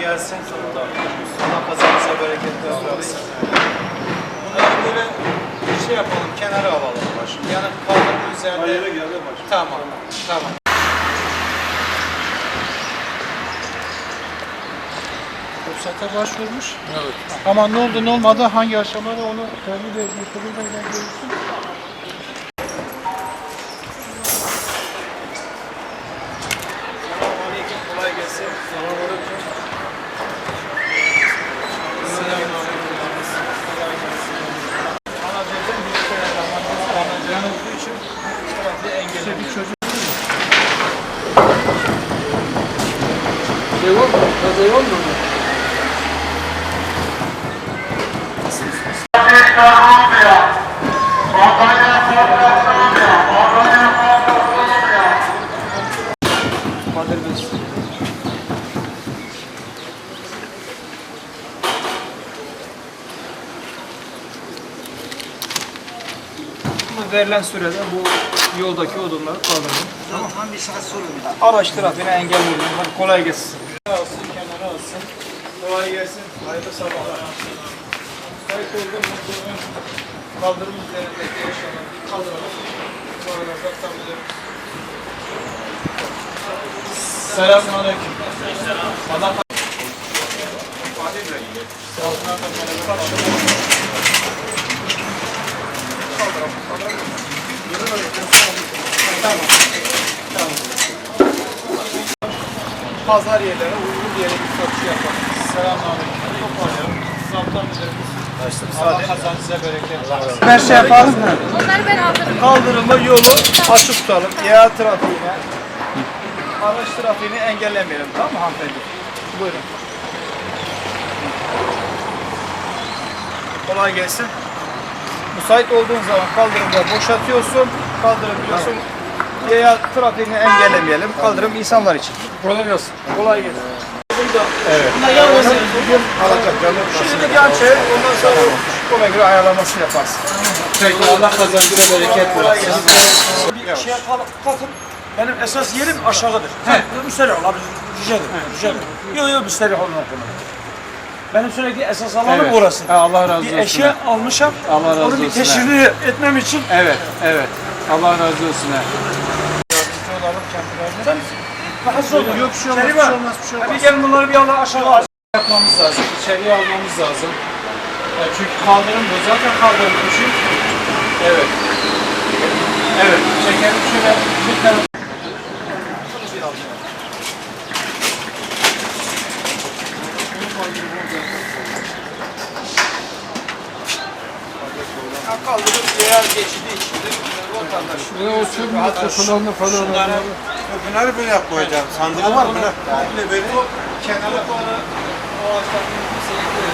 gelsin. Allah kazanıza bereketler versin. Bunları böyle şey yapalım, kenara alalım başım. Yani kaldırımın üzerinde. Tamam, tamam. Ruhsata başvurmuş. Evet. Ama ne oldu ne olmadı hangi aşamada onu Ferdi Bey, Yıkılı Bey'den görürsün. Selamünaleyküm, kolay gelsin. Selamünaleyküm. Selamünaleyküm. Kolay gelsin. Bana dedim bir kere kalacağını olduğu için trafiği engelledim. bir çocuk Şey var mı? Kaza var mı? Verilen sürede bu yoldaki odunları kaldırın. Tamam. bir saat sonra Araç trafiğine engel olun. Hadi kolay gelsin. Kenara alsın, kenara alsın. Kolay gelsin. Hayırlı sabahlar. Müsait olduğum mutluluğun kaldırım üzerindeki eşyaları kaldıralım. Bu arada uzatabilirim. Selamun Aleyküm. Pazar yerlerine uygun bir yere bir satış yapalım. Selamünaleyküm. Toparlayalım. Zaptan müdürümüz. Allah kazanıza bereket. Her şey yapalım mı? Onları ben aldırırım. Kaldırımda yolu açık tutalım. Yaya trafiğine, araç trafiğini engellemeyelim. Tamam mı hanımefendi? Buyurun. Kolay gelsin. Müsait olduğun zaman kaldırımda boşaltıyorsun, kaldırabiliyorsun. Yaya trafiğini engellemeyelim. Kaldırım insanlar için. Kolay gelsin. Kolay gelsin. Evet. Bugün alacak canım. Şimdi gerçi ondan sonra ona göre ayarlamasını yaparsın. Peki Allah kazancına bereket versin. Bir şeye kal- kalkın. Benim esas yerim aşağıdır. He. Müsterih ol abi. Rica ederim. Rica ederim. Yok yok müsterih olun. Benim sürekli esas alanım Evet. orası. Ha, Allah razı olsun. Bir eşya almışım. Allah razı Onu bir olsun, teşhiri etmem için Evet, evet. Allah razı olsun. ha. Olalım kendilerine. sen rahatsız olma. Yok bir şey olmaz, Seni bir şey olmaz, bir şey olmaz. Hadi gelin bunları bir Allah aşağı al. yapmamız lazım. İçeriye almamız lazım. Ya çünkü kaldırım bu. Zaten kaldırım düşük. Evet. Evet. Çekelim şöyle bir tane. Ya kaldırım yer geçidi içindir. Vatandaş. Ne o çöp falan. Şunları Bunları böyle koyacağım. Sandığı var mı? komple böyle kenara doğru o ağaçların